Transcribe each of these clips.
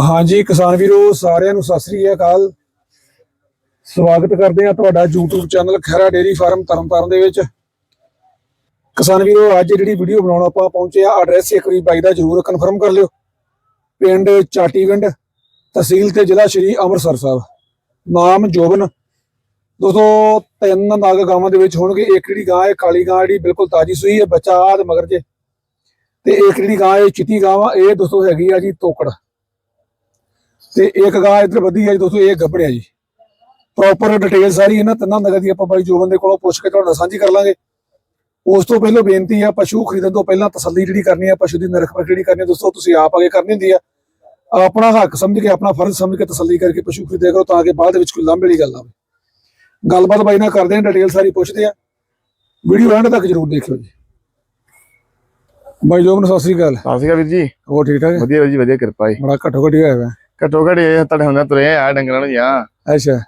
ਹਾਂਜੀ, ਕਿਸਾਨ ਵੀਰੋ, ਸਾਰਿਆਂ ਨੂੰ ਸਤਿ ਸ੍ਰੀ ਅਕਾਲ। ਸਵਾਗਤ ਕਰਦੇ ਆ ਤੁਹਾਡਾ YouTube channel Khaira dairy farm Tarn Taran ਦੇ ਵਿੱਚ। ਕਿਸਾਨ ਵੀਰੋ, ਅੱਜ ਜਿਹੜੀ ਵੀਡੀਓ ਬਣਾਉਣ ਆਪਾਂ ਪਹੁੰਚੇ ਆ ਐਡਰੈਸ ਇੱਕ ਵਾਰੀ ਬਾਈ ਦਾ ਜਰੂਰ ਕਨਫਰਮ ਕਰ ਲਿਓ। ਪਿੰਡ ਚਾਟੀਵਿੰਡ, ਤਹਿਸੀਲ ਤੇ ਜ਼ਿਲ੍ਹਾ ਸ਼੍ਰੀ ਅੰਮ੍ਰਿਤਸਰ ਸਾਹਿਬ। ਨਾਮ ਜੋਬਨ। ਦੋਸਤੋ, ਤਿੰਨ ਨਾਗ ਗਾਵਾਂ ਦੇ ਵਿੱਚ ਹੋਣਗੇ। ਇੱਕ ਜਿਹੜੀ ਗਾਂ ਹੈ, ਕਾਲੀ ਗਾਂ, ਜਿਹੜੀ ਬਿਲਕੁਲ ਤਾਜੀ ਸੂਈ ਹੈ, ਬੱਚਾ ਆਦ ਮਗਰ ਜੇ। ਤੇ ਇੱਕ ਜਿਹੜੀ ਗਾਂ ਹੈ, ਚਿੱਟੀ ਗਾਂ ਇਹ ਦੋਸਤੋ ਹੈਗੀ ਆ ਜੀ ਤੋਕੜ। ਤੇ ਇੱਕ ਗਾਂ ਇੱਧਰ ਵਧੀ ਹੈ ਜੀ ਦੋਸਤੋ ਇਹ ਗੱਭਣਿਆ ਜੀ। ਪ੍ਰੋਪਰ ਡਿਟੇਲ ਸਾਰੀ ਇਹਨਾਂ ਤਿੰਨਾਂ ਨਗਰ ਦੀ ਆਪਾਂ ਬਾਈ ਜੋਬਨ ਦੇ ਕੋਲੋਂ ਪੁੱਛ ਕੇ ਤੁਹਾਡੇ ਨਾਲ ਸਾਂਝੀ ਕਰ ਲਾਂਗੇ। ਉਸ ਤੋਂ ਪਹਿਲਾਂ ਬੇਨਤੀ ਆ ਪਸ਼ੂ ਖਰੀਦਣ ਤੋਂ ਪਹਿਲਾਂ ਤਸੱਲੀ ਜਿਹੜੀ ਕਰਨੀ ਆ ਪਸ਼ੂ ਦੀ ਨਿਰਖ ਜਿਹੜੀ ਕਰਨੀ ਆ ਦੋਸਤੋ ਤੁਸੀਂ ਆਪ ਅੱਗੇ ਕਰਨੀ ਹੁੰਦੀ ਆ। ਆਪਣਾ ਹੱਕ ਸਮਝ ਕੇ ਆਪਣਾ ਫਰਜ਼ ਸਮਝ ਕੇ ਤਸੱਲੀ ਕਰਕੇ ਪਸ਼ੂ ਖਰੀਦਿਆ ਕਰੋ ਤਾਂ ਕਿ ਬਾਅਦ ਵਿੱਚ ਕੋਈ ਲਾਂਭੇ ਵਾਲੀ ਗੱਲ ਹੋਵੇ। ਗੱਲਬਾਤ ਬਾਈ ਨਾਲ ਕਰਦੇ ਆ ਡਿਟੇਲ ਸਾਰੀ ਪੁੱਛਦੇ ਆ ਵੀਡੀਓ ਐਂਡ ਤੱਕ ਜਰੂਰ ਦੇਖਿਓ ਜੀ। ਬਾਈ ਜੋਬਨ ਸਤਿ ਸ੍ਰੀ ਅਕਾਲ। ਸਤਿ ਸ਼੍ਰੀ ਅਕਾਲ ਵੀਰ ਜੀ। ਹੋਰ ਠੀਕ ਠਾਕ ਹੈ? ਵਧੀਆ ਜੀ ਵਧੀਆ ਕਿਰਪਾ ਹੈ ਬੜਾ ਘੱਟੋ ਘੱਟ ਹੀ ਹੋਇਆ ਵਾ। ਘਟੋ ਇਹ ਤੁਹਾਡੇ ਹੁੰਦੇ ਤੁਰੇ ਆ ਡੰਗਰਾਂ ਨੂੰ ਜਾਂ ਅੱਛਾ।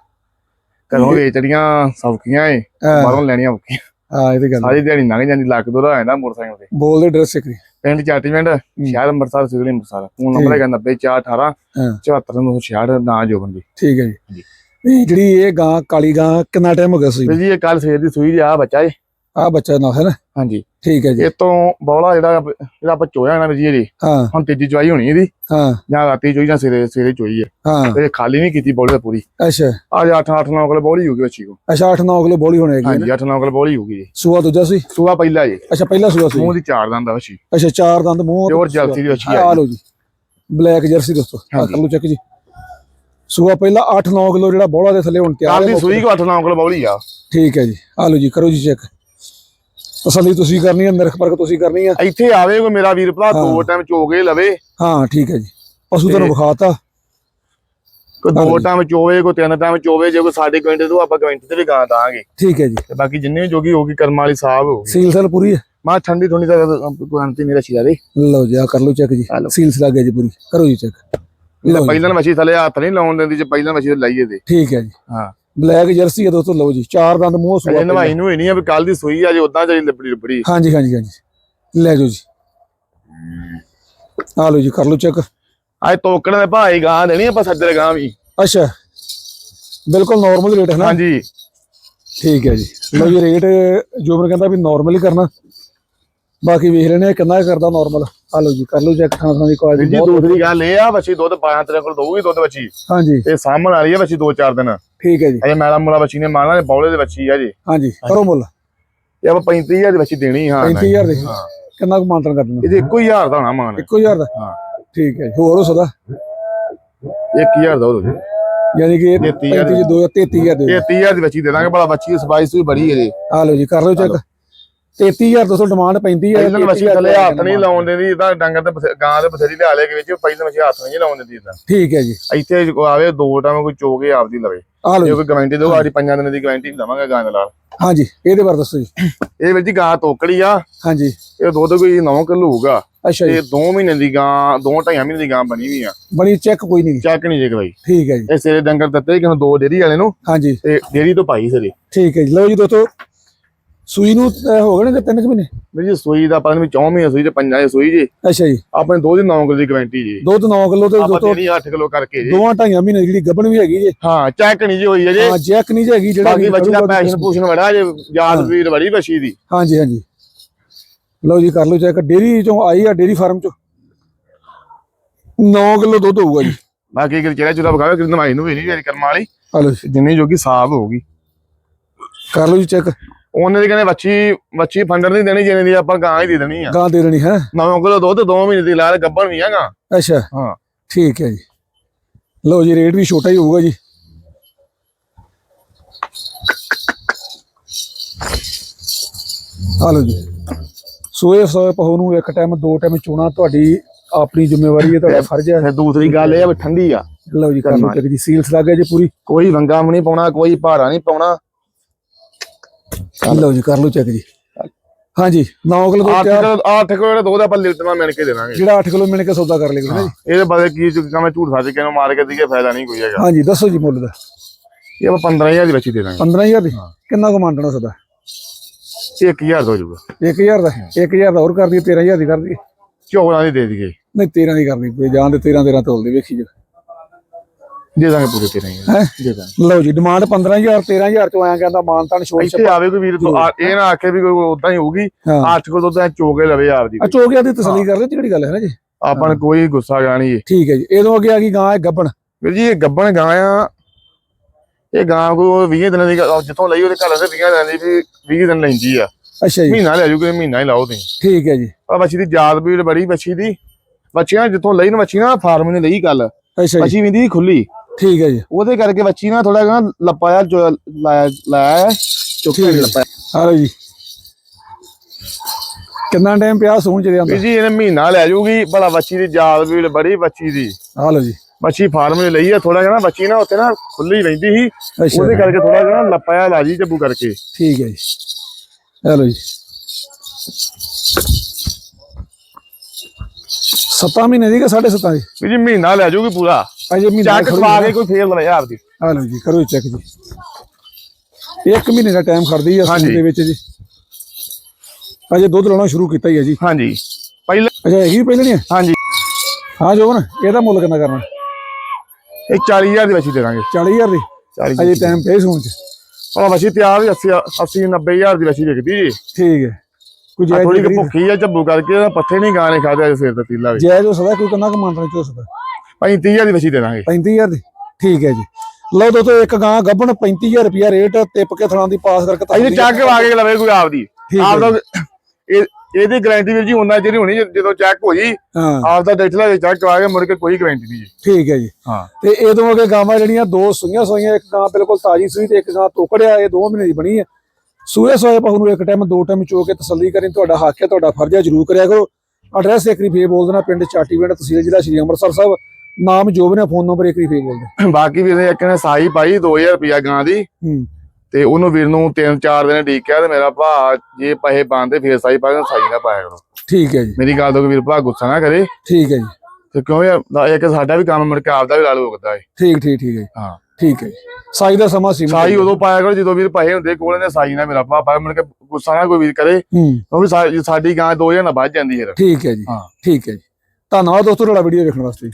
ਘਰੋਂ ਵੇਚੜੀਆਂ ਸੌਕੀਆਂ ਏ ਹਾਂ। ਬਾਹਰੋਂ ਲੈਣੀਆਂ ਔਖੀਆਂ। ਹਾਂ ਇਹ ਤੇ ਗੱਲ ਹੈ। ਸਾਰੀ ਦਿਹਾੜੀ ਲੰਘ ਜਾਂਦੀ ਲੱਖ ਦੋ ਦਾ ਆਂਦਾ ਮੋਟਰਸਾਈਕਲ ਤੇ। ਬੋਲਦੇ ਡਰੈਸ ਇੱਕ ਪਿੰਡ ਚਾਟੀਵਿੰਡ ਸ਼ਹਿਰ Amritsar civil Amritsar. Phone number ਹੈਗਾ 90418 ਹਾਂ। 74966 ਨਾ ਜੋਬਨ ਦੀ ਠੀਕ ਹੈ ਜੀ। ਜੀ। ਜਿਹੜੀ ਇਹ ਗਾਂ ਕਾਲੀ ਗਾਂ ਕਿੰਨਾ ਟਾਈਮ ਹੋ ਗਿਆ ਸੀ? ਜੀ ਇਹ ਕੱਲ ਸਵੇਰ ਦੀ ਸੂਈ ਆ ਬੱਚਾ ਏ। ਆ ਬੱਚਾ ਨਾ ਹੈ ਨਾ? ਹਾਂਜੀ। ਠੀਕ ਹੈ ਜੀ। ਇਹ ਤੋਂ ਬੌਲਾ ਜਿਹੜਾ ਜਿਹੜਾ ਆਪਾਂ ਚੋਇਆ ਨਾ ਜੀ ਇਹਦੀ ਹਾਂ। ਹੁਣ ਤੀਜੀ ਚੋਈ ਹੋਣੀ ਇਹਦੀ। ਹਾਂ। ਜਾਂ ਰਾਤੀ ਚੋਈ ਜਾਂ ਸਵੇਰੇ ਸਵੇਰੇ ਚੋਈ ਹੈ। ਹਾਂ। ਤੇ ਖਾਲੀ ਨਹੀਂ ਕੀਤੀ ਬੌਲੇ ਪੂਰੀ। ਅੱਛਾ। ਅੱਜ 8 8 9 ਕਿਲੋ ਬੌਲੀ ਹੋਊਗੀ ਬੱਚੀ ਕੋ ਅੱਛਾ 8 9 ਕਿਲੋ ਬੋਲੀ ਹੋਣੀ ਹੈਗੀ ਹੈ ਹਾਂਜੀ ਨਾ 8 9 ਕਿਲੋ ਬੌਲੀ ਹੋਊਗੀ ਜੀ। ਸੂਆ ਦੂਜਾ ਸੀ? ਸੂਆ ਪਹਿਲਾ ਜੀ। ਅੱਛਾ ਪਹਿਲਾ ਸੂਆ ਸੀ। ਮੂੰਹ ਦੀ ਚਾਰ ਦੰਦ ਆ ਬੱਚੀ। ਅੱਛਾ ਚਾਰ ਦੰਦ ਮੂੰਹ ਪਿਓਰ ਜਰਸੀ ਦੀ ਵੱਛੀ ਆ ਲਓ ਜੀ। ਬਲੈਕ ਜਰਸੀ ਦੋਸਤੋ। ਆ ਹਾਂਜੀ। ਕਰ ਲਓ ਚੈੱਕ ਜੀ। ਸੂਆ ਪਹਿਲਾ 8 9 ਕਿਲੋ ਜਿਹੜਾ ਬੋਲਾ ਦੇ ਥੱਲੇ ਹੁਣ ਤਿਆਰ ਕੱਲ ਹੈ ਦੀ ਸੂਈ ਕੋ 8 9 ਕਿਲੋ ਬੌਲੀ ਆ। ਠੀਕ ਹੈ ਜੀ। ਆ ਲਓ ਜੀ ਕਰੋ ਜੀ ਚੈੱਕ ਤਸੱਲੀ ਤੁਸੀਂ ਕਰਨੀ ਹੈ ਨਿਰਖ ਪਰਖ ਤੁਸੀਂ ਕਰਨੀ ਹੈ ਇੱਥੇ ਆਵੇ ਕੋਈ ਮੇਰਾ ਵੀਰ ਭਰਾ ਦੋ ਟਾਈਮ ਚੋਗੇ ਲਵੇ। ਹਾਂ ਠੀਕ ਹੈ ਜੀ। ਪਸ਼ੂ ਤੁਹਾਨੂੰ ਵਿਖਾਤਾ। ਕੋਈ ਦੋ ਟਾਈਮ ਚੋਵੇ ਕੋਈ ਤਿੰਨ ਟਾਈਮ ਚੋਵੇ ਜੇ ਕੋਈ ਸਾਡੇ ਕੁਇੰਟਲ ਤੋਂ ਆਪਾਂ ਕੁਇੰਟਲ ਤੇ ਵੀ ਗਾਂ ਦਾਂਗੇ। ਠੀਕ ਹੈ ਜੀ। ਤੇ ਬਾਕੀ ਜਿੰਨੇ ਜੋਗੀ ਹੋਗੀ ਕਰਮ ਵਾਲੀ ਸਾਹਿਬ ਹੋਗੀ ਸੀਲ ਸੈਲ ਪੂਰੀ ਹੈ? ਮਾ ਠੰਡੀ ਠੰਡੀ ਦਾ ਕੋਈ ਅੰਤ ਨਹੀਂ ਰਛੀ ਜਾਵੇ ਲਓ ਜੀ ਆ ਕਰ ਲਓ ਚੈੱਕ ਜੀ। ਆ ਲਓ। ਸੀਲਸ ਲੱਗ ਗਿਆ ਜੀ ਪੂਰੀ। ਕਰੋ ਜੀ ਚੈੱਕ ਪਹਿਲਾਂ ਮੱਛੀ ਥੱਲੇ ਹੱਥ ਨਹੀਂ ਲਾਉਣ ਦਿੰਦੀ ਜੇ ਪਹਿਲਾਂ ਮੱਛੀ ਲਾਈਏ ਤੇ। ਠੀਕ ਹੈ ਜੀ। ਹਾਂ। ਬਲੈਕ ਜਰਸੀ ਹੈ ਦੋਸਤੋ ਲਓ ਜੀ ਚਾਰ ਦੰਦ ਮੂੰਹ ਸੁਆ ਨਵਾਈ ਨੂੰ ਹੀ ਨਹੀਂ ਆ ਵੀ ਕੱਲ ਦੀ ਸੂਈ ਆ ਜੇ ਉਦਾਂ ਜਿਹੜੀ ਲਿਬੜੀ ਲਿਬੜੀ। ਹਾਂਜੀ ਹਾਂਜੀ ਹਾਂਜੀ। ਲੈ ਜਾਓ ਜੀ। ਆ ਲਓ ਜੀ ਕਰ ਲਓ ਚੈੱਕ। ਅੱਜ ਤੋਕੜ ਦੇ ਭਾਈ ਗਾਂ ਦੇਣੀ ਆਪਾਂ ਸੱਜਰ ਗਾਂ ਵੀ। ਅੱਛਾ। ਬਿਲਕੁਲ ਨਾਰਮਲ ਰੇਟ ਹੈ ਨਾ। ਹਾਂਜੀ। ਠੀਕ ਹੈ ਜੀ। ਲਓ ਜੀ ਰੇਟ ਜੋਬਰ ਕਹਿੰਦਾ ਵੀ ਨਾਰਮਲ ਹੀ ਕਰਨਾ। ਬਾਕੀ ਵੇਖ ਲੈਣੇ ਆ ਕਿੰਨਾ ਕਰਦਾ ਨਾਰਮਲ ਆ ਲਓ ਜੀ ਕਰ ਲਓ ਚੈੱਕ ਥਾਂ ਥਾਂ ਦੀ ਕੁਆਲਿਟੀ ਜੀ ਦੂਸਰੀ ਗੱਲ ਇਹ ਆ ਬੱਚੀ ਦੁੱਧ ਪਾਇਆ ਤੇਰੇ ਕੋਲ ਦਊਗੀ ਦੁੱਧ ਬੱਚੀ ਹਾਂਜੀ। ਇਹ ਸਾਹਮਣ ਆ ਬੱਚੀ ਦੋ ਚਾਰ ਦਿਨ। ਠੀਕ ਹੈ ਜੀ। ਅਜੇ ਮੈਡਮ ਮੁਲਾ ਬੱਚੀ ਨੇ ਮਾਰਨਾ ਤੇ ਬੌਲੇ ਦੇ ਬੱਚੀ ਆ ਜੀ। ਹਾਂਜੀ ਕਰੋ ਮੁੱਲ। ਇਹ ਆਪਾਂ 35000 ਦੀ ਬੱਚੀ ਦੇਣੀ ਹਾਂ। 35000 ਦੇ। ਹਾਂ। ਕਿੰਨਾ ਕੁ ਮਾਨਤਨ ਕਰ ਦਿੰਦਾ ਇਹਦੇ ਇੱਕੋ ਹੀ ਹਜ਼ਾਰ ਦਾ ਹੋਣਾ ਮਾਨ। ਇੱਕੋ ਹਜ਼ਾਰ ਦਾ? ਹਾਂ। ਠੀਕ ਹੈ। ਹੋਰ ਹੋ ਸਕਦਾ 1000 ਦਾ ਹੋ ਜੀ ਯਾਨੀ ਕਿ 33,000 35 ਦੋ 33000 ਦੇ ਇਹ 30000 ਦੀ ਬੱਚੀ ਦੇ ਦਾਂਗੇ ਬੜਾ ਬੱਚੀ ਸਪਾਈਸ ਵੀ ਬੜੀ ਹੈ ਜੀ। ਆ ਲਓ ਜੀ ਕਰ ਲਓ ਚੈੱਕ। 33000 ਤੋਂ ਡਿਮਾਂਡ ਪੈਂਦੀ ਹੈ ਪਹਿਲਾਂ ਬੱਚੀ ਥੱਲੇ ਹੱਥ ਨਹੀਂ ਲਾਉਣ ਦਿੰਦੀ ਇਦਾਂ ਡੰਗਰ ਤੇ ਗਾਂ ਦੇ ਬਥੇਰੀ ਲਿਆ ਲੈ ਕੇ ਵਿੱਚ ਪਹਿਲਾਂ ਬੱਚੀ ਹੱਥ ਨਹੀਂ ਲਾਉਣ ਦਿੰਦੀ ਇਦਾਂ ਠੀਕ ਹੈ ਜੀ। ਇੱਥੇ ਆਵੇ ਦੋ ਟਾਈਮ ਕੋਈ ਚੋਗੇ ਆਪਦੀ ਲਵੇ। ਜੇ ਕੋਈ ਗਾਰੰਟੀ ਦੋ ਆੜੀ ਪੰਜਾਂ ਦਿਨਾਂ ਦੀ ਗਾਰੰਟੀ ਦਵਾਂਗੇ ਗਾਂ ਦੇ ਨਾਲ। ਹਾਂਜੀ ਇਹਦੇ ਬਾਰੇ ਦੱਸੋ ਜੀ। ਇਹ ਵਿੱਚ ਗਾਂ ਤੋਕੜੀ ਆ। ਹਾਂਜੀ। ਇਹ ਦੁੱਧ ਕੋਈ 9 ਕਿਲੋ ਹੋਊਗਾ। ਅੱਛਾ ਜੀ। ਇਹ 2 ਮਹੀਨੇ ਦੀ ਗਾਂ 2 2.5 ਮਹੀਨੇ ਦੀ ਗਾਂ ਬਣੀ ਵੀ ਆ। ਬੜੀ ਚੈੱਕ ਕੋਈ ਨਹੀਂ। ਚੱਕ ਨਹੀਂ ਜੇ ਕਿ ਬਾਈ ਠੀਕ ਹੈ ਜੀ। ਇਹ ਸਿਰੇ ਡੰਗਰ ਦਿੱਤੇ ਕਿ ਦੋ ਡੇਰੀ ਵਾਲੇ ਨੂੰ। ਹਾਂਜੀ। ਤੇ ਡੇਰੀ ਤੋਂ ਪਾਈ ਸਿਰੇ। ਠੀਕ ਹੈ ਜੀ। ਲਓ ਜੀ ਦੋਸਤੋ ਸੂਈ ਨੂੰ ਅਹ, ਹੋ ਗਏ ਨੇ ਕੁ ਮਹੀਨੇ? ਵੀ ਜੀ ਸੂਈ ਦਾ ਪਤਾ ਨਹੀਂ ਚੌਂ ਮਹੀਨੇ ਸੂਈ ਤੇ ਪੰਜਾਂ ਦੀ ਸੂਈ ਜੀ। ਅੱਛਾ ਜੀ। ਆਪਣੇ ਦੋ ਦੀ 9 ਕਿਲੋ ਦੀ ਗਾਰੰਟੀ ਜੀ। ਦੁੱਧ 9 ਕਿਲੋ ਤੇ ਆਪਾਂ ਦੇਣੀ 8 ਕਿਲੋ ਕਰਕੇ ਜੀ। ਦੋਵਾਂ ਢਾਈਆਂ ਮਹੀਨੇ ਦੀ ਜਿਹੜੀ ਗੱਭਣ ਵੀ ਹੈਗੀ ਜੇ। ਹਾਂ ਚੈੱਕ ਨਹੀਂ ਜੀ ਹੋਈ ਹੈ ਜੀ। ਹਾਂ ਜੈਕ ਨਹੀਂ ਜੇ ਹੈਗੀ ਜਿਹੜਾ ਬਾਕੀ ਵੀ ਬੱਚੀ ਦਾ ਕਰੂਗਾ ਪੈਸ਼ਨ ਪੂਸ਼ਨ ਬੜਾ ਜੇ ਯਾਦ ਵੀਰ ਬੜੀ ਬੱਚੀ ਦੀ। ਹਾਂਜੀ ਹਾਂਜੀ। ਲਓ ਜੀ ਕਰ ਲਓ ਚੈੱਕ ਡੇਰੀ ਚੋਂ ਆਈ ਆ ਡੇਰੀ ਫਾਰਮ ਚੋਂ। 9 ਕਿਲੋ ਦੁੱਧ ਹੋਊਗਾ ਜੀ। ਬਾਕੀ ਕਿ ਚਿਹਰਾ ਚੁਰਾ ਬਖਾਵੇ ਕਿ ਨਵਾਈ ਨੂੰ ਵੀ ਨਹੀਂ ਕਰਮ ਵਾਲੀ। ਆ ਲਓ ਜੀ। ਜਿੰਨੀ ਜੋਗੀ ਸਾਫ਼ ਹੋਊਗੀ। ਕਰ ਲਓ ਜੀ ਚੈੱਕ ਉਹਨੇ ਦੀ ਕਹਿੰਦੇ ਬੱਚੀ ਬੱਚੀ ਫੰਡਰ ਨਹੀਂ ਦੇਣੀ ਜਿਹਨੇ ਦੀ ਆਪਾਂ ਗਾਂ ਹੀ ਦੇ ਦੇਣੀ ਆ। ਗਾਂ ਦੇ ਦੇਣੀ ਹੈ? 9 ਕਿਲੋ ਦੁੱਧ 2 ਮਹੀਨੇ ਦੀ ਲਾਲ ਗੱਬਣ ਵੀ ਆ ਗਾਂ। ਅੱਛਾ। ਹਾਂ। ਠੀਕ ਹੈ ਜੀ। ਲਓ ਜੀ ਰੇਟ ਵੀ ਛੋਟਾ ਹੀ ਹੋਊਗਾ ਜੀ। ਲਓ ਜੀ। ਸੋਏ ਸੋਏ ਪਹੂ ਨੂੰ ਇੱਕ ਟਾਈਮ ਦੋ ਟਾਈਮ ਚੋਣਾ ਤੁਹਾਡੀ ਆਪਣੀ ਜ਼ਿੰਮੇਵਾਰੀ ਹੈ ਤੁਹਾਡਾ ਫਰਜ਼ ਹੈ। ਦੂਸਰੀ ਗੱਲ ਇਹ ਆ ਵੀ ਠੰਡੀ ਆ। ਲਓ ਜੀ ਕਰ ਲਓ ਜੀ ਸੀਲਸ ਲੱਗ ਗਿਆ ਜੀ ਪੂਰੀ। ਕੋਈ ਵੰਗਾ ਨਹੀਂ ਪਾਉਣਾ ਕੋਈ ਭਾਰਾ ਨਹੀਂ ਪਾਉਣਾ। ਲਓ ਜੀ ਕਰ ਲਓ ਚੈੱਕ ਜੀ। ਹਾਂਜੀ 9 ਕਿਲੋ ਦੁੱਧ 8 ਤਿਆਰ। ਕਿਲੋ 8 ਕਿਲੋ ਦੁੱਧ ਆਪਾਂ ਮਿਲ ਕੇ ਦੇਵਾਂਗੇ ਜਿਹੜਾ 8 ਕਿਲੋ ਮਿਲ ਕੇ ਸੌਦਾ ਕਰ ਲੇਗਾ ਨਾ ਜੀ। ਇਹਦੇ ਬਾਰੇ ਕੀ ਕਹਾਂ ਝੂਠ ਸੱਚ ਕੇ ਨੂੰ ਮਾਰ ਕੇ ਦੀਏ ਫਾਇਦਾ ਨਹੀਂ ਕੋਈ ਹੈਗਾ। ਹਾਂਜੀ ਦੱਸੋ ਜੀ ਮੁੱਲ ਦਾ। ਇਹ ਆਪਾਂ 15000 ਦੀ ਬੱਚੀ ਦੇ ਦਾਂਗੇ। 15000 ਦੀ? ਕਿੰਨਾ ਕੁ ਮੰਨਣਾ ਸਦਾ? 1000 ਹੋ ਜਾਊਗਾ 1000 ਦਾ? 1000 ਦਾ ਹੋਰ ਕਰ ਦਈਏ 13000 ਦੀ ਕਰ ਦਈਏ। 14 ਦੀ ਦੇ ਦਈਏ। ਨਹੀਂ 13 ਦੀ ਕਰਨੀ ਪਈ ਜਾਣ ਦੇ 13 13 ਤੋਲ ਦੇ ਵੇਖੀ ਜੋ ਦੇ ਦਾਂਗੇ ਪੂਰੇ 13000 ਹੈਂ? ਦੇ ਦਾਂਗੇ। ਲਓ ਜੀ ਡਿਮਾਂਡ 15000 13000 ਚ ਆਇਆ ਕਹਿੰਦਾ ਮਾਨਤਾਨ ਛੋੜ ਇੱਥੇ ਆਵੇ ਕੋਈ ਵੀਰ ਤੋਂ ਆ- ਇਹ ਨਾ ਆਖੇ ਵੀ ਕੋਈ ਉਦਾਂ ਹੀ ਹੋਊਗੀ ਹਾਂ। ਦੁੱਧ ਐ ਚੋਕੇ ਲਵੇ ਆਪ ਦੀ ਚੋਗਿਆ ਦੀ ਤਸੱਲੀ ਕਰ ਲੈ ਜਿਹੜੀ ਗੱਲ ਹੈ ਨਾ ਜੀ? ਆਪਾਂ ਨੂੰ ਕੋਈ ਗੁੱਸਾ ਗਾਣੀ ਏ ਠੀਕ ਹੈ ਜੀ ਇਹਦੋਂ ਅੱਗੇ ਆ ਗਈ ਗਾਂ ਹੈ ਗੱਬਣ। ਵੀਰ ਜੀ ਇਹ ਗੱਬਣ ਗਾਂ ਆ। ਇਹ ਗਾਂ ਕੋ 20 ਦਿਨਾਂ ਦੀ ਗ- ਜਿੱਥੋਂ ਲਈ ਉਹਦੇ ਘਰ ਦੇ 20 ਦਿਨਾਂ ਦੀ ਵੀ 20 ਦਿਨ ਲੈਂਦੀ ਆ। ਅੱਛਾ ਜੀ। ਮਹੀਨਾ ਲੈ ਜੂਗੇ ਮਹੀਨਾ ਹੀ ਲਾਓ ਤੁਸੀਂ। ਠੀਕ ਹੈ ਜੀ। ਆ ਬੱਚੀ ਦੀ ਯਾਦ ਬੀੜ ਬੜੀ ਬੱਚੀ ਦੀ। ਬੱਚੀਆਂ ਜਿੱਥੋਂ ਲਈ ਨਾ ਬੱਚੀ ਨਾ ਫਾਰਮ ਨੇ ਲਈ ਗੱਲ। ਅੱਛਾ ਜੀ। ਬੱਚੀ ਵਿੰਦੀ ਖੁੱਲੀ। ਠੀਕ ਹੈ ਜੀ। ਉਹਦੇ ਕਰਕੇ ਬੱਚੀ ਨਾ ਥੋੜਾ ਜਿਹਾ ਲੱਪਾ ਜਿਹਾ ਜੋ ਲਾਇਆ ਲਾਇਆ ਚੁੱਕੀ ਲੱਪਾ ਆ ਲਓ ਜੀ। ਕਿੰਨਾ ਟਾਈਮ ਪਿਆ ਸੂਣ ਚ ਦੇ? ਵੀਰ ਜੀ ਇਹਨੇ ਮਹੀਨਾ ਲੈ ਜੂਗੀ ਭਲਾ ਬੱਚੀ ਦੀ ਯਾਦ ਬੀੜ ਬੜੀ ਬੱਚੀ ਦੀ। ਆ ਲਓ ਜੀ। ਬੱਚੀ ਫਾਰਮ ਨੇ ਲਈ ਆ ਥੋੜਾ ਜਿਹਾ ਨਾ ਬੱਚੀ ਨਾ ਉੱਥੇ ਨਾ ਖੁੱਲੀ ਰਹਿੰਦੀ ਸੀ। ਉਹਦੇ ਕਰਕੇ ਥੋੜਾ ਜਿਹਾ ਨਾ ਲੱਪਾ ਜਿਹਾ ਲਾਜੀ ਚੱਬੂ ਕਰਕੇ। ਠੀਕ ਹੈ ਜੀ। ਲਓ ਜੀ। ਸੱਤਾਂ ਮਹੀਨੇ ਦੀ ਕਿ ਸਾਢੇ ਸੱਤਾਂ ਦੀ? ਵੀਰ ਜੀ ਮਹੀਨਾ ਲੈ ਜੂਗੀ ਪੂਰਾ। ਅਜੇ ਮਹੀਨਾ ਚੱਕ ਖਵਾ ਕੇ ਕੋਈ ਫੇਰ ਲਵੇ ਆਪਦੀ। ਆ ਲਓ ਜੀ ਕਰੋ ਚੈੱਕ ਜੀ। ਇੱਕ ਮਹੀਨੇ ਦਾ ਟਾਈਮ ਖੜਦੀ ਆ ਹਾਂਜੀ। ਦੇ ਵਿੱਚ ਜੀ। ਅਜੇ ਦੁੱਧ ਲਾਉਣਾ ਸ਼ੁਰੂ ਕੀਤਾ ਹੀ ਹੈ ਜੀ। ਹਾਂਜੀ। ਪਹਿਲਾਂ ਅੱਛਾ ਹੈਗੀ ਵੀ ਪਹਿਲੇ ਨਹੀਂ ਹਾਂਜੀ। ਹਾਂ ਜੋਬਨ ਇਹਦਾ ਮੁੱਲ ਕਿੰਨਾ ਕਰਨਾ? ਇਹ 40000 ਦੀ ਬੱਚੀ ਦੇ ਦਾਂਗੇ 40000 ਦੀ? 40 ਅਜੇ ਟਾਈਮ ਪਏ ਸੂਣ ਚ। ਉਹ ਬੱਚੀ ਤਿਆਰ ਦੀ 80 80 90000 ਦੀ ਬੱਚੀ ਵਿਕਦੀ ਜੀ ਠੀਕ ਹੈ। ਕੋਈ ਜਾਇਜ਼ ਥੋੜੀ ਨਹੀਂ ਭੁੱਖੀ ਆ ਝੱਬੂ ਕਰਕੇ ਪੱਥੇ ਨਹੀਂ ਗਾਣੇ ਖਾਦੇ ਅੱਜ ਸਿਰ ਤੇ ਤੀਲਾ ਵੀ ਜਾਇਜ਼ ਹੋ ਸਕਦਾ ਕੋਈ ਕਿੰਨਾ ਕੁ ਮੰਨਣਾ ਚੋ ਸਕਦਾ। 35000 ਦੀ ਬੱਚੀ ਦੇ ਦਾਂਗੇ। 35000 ਦੀ? ਠੀਕ ਹੈ ਜੀ। ਲਓ ਦੋਸਤੋ ਇੱਕ ਗਾਂ ਗੱਭਣ 35000 ਰੁਪਿਆ ਰੇਟ ਟਿਪ ਕੇ ਥਲਾਂ ਦੀ ਪਾਸ ਕਰਕੇ ਅਸੀਂ ਤਸੱਲੀ ਚੱਕ ਵਾ ਕੇ ਲਵੇ ਕੋਈ ਆਪਦੀ ਆਪਦਾ ਇਹ ਇਹਦੀ ਗਾਰੰਟੀ ਵੀਰ ਜੀ ਉਹਨਾਂ ਜਿਹੜੀ ਹੋਣੀ ਜੇ- ਜਦੋਂ ਚੈੱਕ ਹੋਈ ਹਾਂ। ਆਪਦਾ ਡੇਟਲਾ ਦੇ ਚੈੱਕ ਕਰਾ ਕੇ ਮੁੜ ਕੇ ਕੋਈ ਗਾਰੰਟੀ ਨਹੀਂ ਜੀ। ਠੀਕ ਹੈ ਜੀ। ਹਾਂ। ਤੇ ਇਹਦੋਂ ਅੱਗੇ ਗਾਵਾਂ ਜਿਹੜੀਆਂ ਦੋ ਸੂਈਆਂ ਸੋਈਆਂ ਇੱਕ ਗਾਂ ਬਿਲਕੁਲ ਤਾਜੀ ਸੂਈ ਤੇ ਇੱਕ ਗਾਂ ਤੋਕੜਿਆ ਇਹ ਦੋ ਮਹੀਨੇ ਦੀ ਬਣੀ ਹੈ। ਸੂਏ ਸੋਏ ਪਹੂ ਨੂੰ ਇੱਕ ਟਾਈਮ ਦੋ ਟਾਈਮ ਚੋ ਕੇ ਤਸੱਲੀ ਕਰੀ ਤੁਹਾਡਾ ਹੱਕ ਹੈ ਤੁਹਾਡਾ ਫਰਜ਼ ਹੈ ਜਰੂਰ ਕਰਿਆ ਕਰੋ। ਐਡਰੈਸ ਇੱਕ ਵਾਰੀ ਫੇਰ ਬੋਲ ਦੇਣਾ ਪਿੰਡ ਚਾਟੀਵਿੰਡ ਤਹਿਸੀਲ ਜ਼ਿਲ੍ਹਾ ਸ਼੍ਰੀ ਅੰਮ੍ਰਿਤਸਰ ਸਾਹਿਬ। ਨਾਮ ਜੋਬਨ ਹੈ ਫੋਨ ਨੰਬਰ ਇੱਕ ਵਾਰੀ ਫੇਰ ਬੋਲ ਦੇ ਬਾਕੀ ਵੀਰ ਨੇ ਇੱਕ ਨੇ ਸਾਈ ਪਾਈ 2000 ਰੁਪਿਆ ਗਾਂ ਦੀ। ਹੂੰ। ਤੇ ਉਹਨੂੰ ਵੀਰ ਨੂੰ ਤਿੰਨ ਚਾਰ ਦਿਨ ਢੀਕਿਆ ਤੇ ਮੇਰਾ ਭਾ ਜੇ ਪੈਸੇ ਪਾਉਂਦੇ ਫੇਰ ਸਾਈ ਪਾ ਕੇ ਸਾਈ ਨਾ ਪਾਇਆ ਕਰੋ। ਠੀਕ ਹੈ ਜੀ। ਮੇਰੀ ਗੱਲ ਤੋਂ ਵੀਰ ਭਾ ਗੁੱਸਾ ਨਾ ਕਰੇ। ਠੀਕ ਹੈ ਜੀ। ਤੇ ਕਿਉਂ ਯਾਰ ਇੱਕ ਸਾਡਾ ਵੀ ਕੰਮ ਮੁੜ ਕੇ ਆਪਦਾ ਵੀ ਲਾ ਲੂਗਾ ਏ। ਠੀਕ ਠੀਕ ਠੀਕ ਹੈ ਹਾਂ। ਠੀਕ ਹੈ ਸਾਈ ਦਾ ਸਮਾਂ ਸੀਮਤ ਸਾਈ ਉਦੋਂ ਪਾਇਆ ਕਰੋ ਜਦੋਂ ਵੀਰ ਪੈਸੇ ਹੁੰਦੇ ਕੋਲ ਨੇ ਸਾਈ ਨਾ ਮੇਰਾ ਭਾ ਪਾਇਆ ਮੁੜ ਕੇ ਗੁੱਸਾ ਨਾ ਕੋਈ ਵੀਰ ਕਰੇ। ਕਿਉਂਕਿ ਸਾ- ਸਾਡੀ ਗਾਂ 2000 ਨਾਲ ਵੱਧ ਜਾਂਦੀ ਹੈ ਠੀਕ ਹੈ ਜੀ। ਹਾਂ। ਠੀਕ ਹੈ ਜੀ। ਧੰਨਵਾਦ ਦੋਸਤੋ ਤੁਹਾਡਾ ਵੀਡੀਓ ਦੇਖਣ ਵਾਸਤੇ।